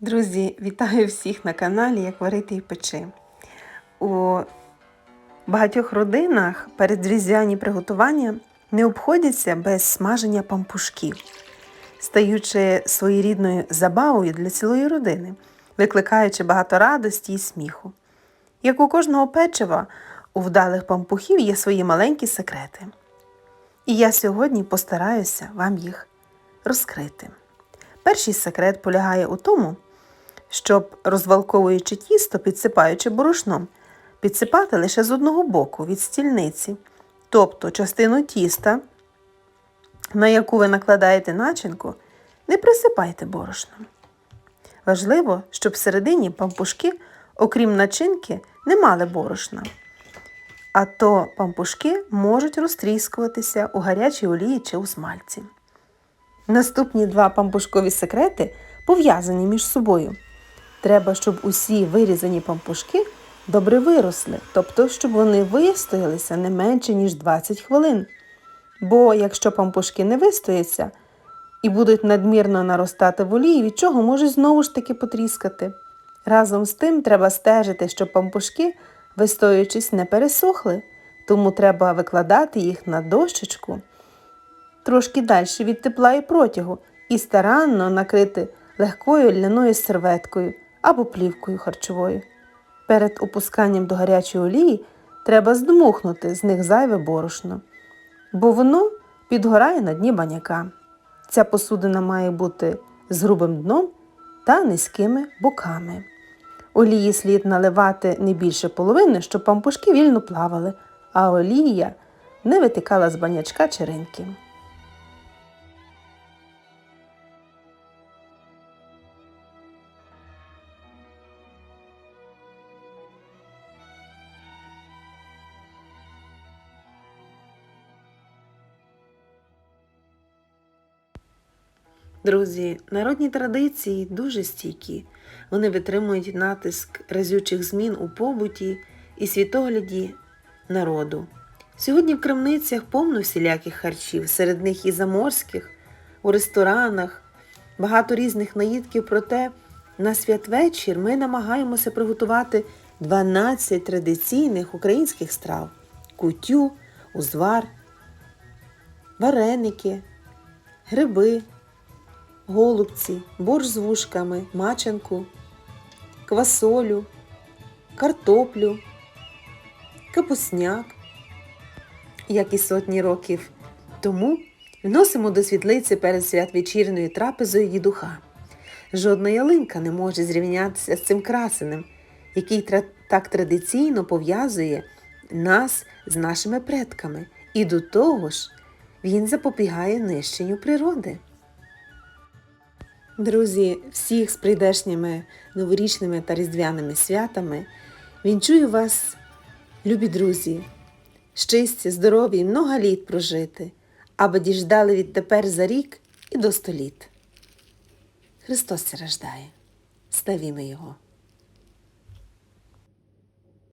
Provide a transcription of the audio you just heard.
Друзі, вітаю всіх на каналі Як варити і печи. У багатьох родинах передріздвяні приготування не обходяться без смаження пампушків, стаючи своєрідною забавою для цілої родини, викликаючи багато радості і сміху. Як у кожного печива, у вдалих пампухів є свої маленькі секрети. І я сьогодні постараюся вам їх розкрити. Перший секрет полягає у тому, щоб, розвалковуючи тісто, підсипаючи борошном, підсипати лише з одного боку від стільниці, тобто частину тіста, на яку ви накладаєте начинку, не присипайте борошном. Важливо, щоб всередині пампушки, окрім начинки, не мали борошна. А то пампушки можуть розтріскуватися у гарячій олії чи у смальці. Наступні два пампушкові секрети пов'язані між собою. Треба, щоб усі вирізані пампушки добре виросли, тобто, щоб вони вистоялися не менше, ніж 20 хвилин. Бо якщо пампушки не вистояться і будуть надмірно наростати в олії, від чого можуть знову ж таки потріскати. Разом з тим треба стежити, щоб пампушки, вистоюючись, не пересохли, тому треба викладати їх на дощечку трошки далі від тепла і протягу, і старанно накрити легкою ляною серветкою або плівкою харчовою. Перед опусканням до гарячої олії треба здмухнути з них зайве борошно, бо воно підгорає на дні баняка. Ця посудина має бути з грубим дном та низькими боками. Олії слід наливати не більше половини, щоб пампушки вільно плавали, а олія не витикала з банячка чи Друзі, народні традиції дуже стійкі. Вони витримують натиск разючих змін у побуті і світогляді народу. Сьогодні в крамницях повно всіляких харчів, серед них і заморських, у ресторанах, багато різних наїдків, проте на святвечір ми намагаємося приготувати 12 традиційних українських страв: кутю, узвар, вареники, гриби голубці, борщ з вушками, мачанку, квасолю, картоплю, капусняк, як і сотні років тому вносимо до світлиці перед святвечірною трапезою дідуха. Жодна ялинка не може зрівнятися з цим красенем, який так традиційно пов'язує нас з нашими предками, і до того ж він запобігає нищенню природи. Друзі, всіх з прийдешніми новорічними та різдвяними святами. Вінчую вас, любі друзі, щастя, здоров'я і много літ прожити, аби діждали відтепер за рік і до століт. Христос рождає, ставімо Його.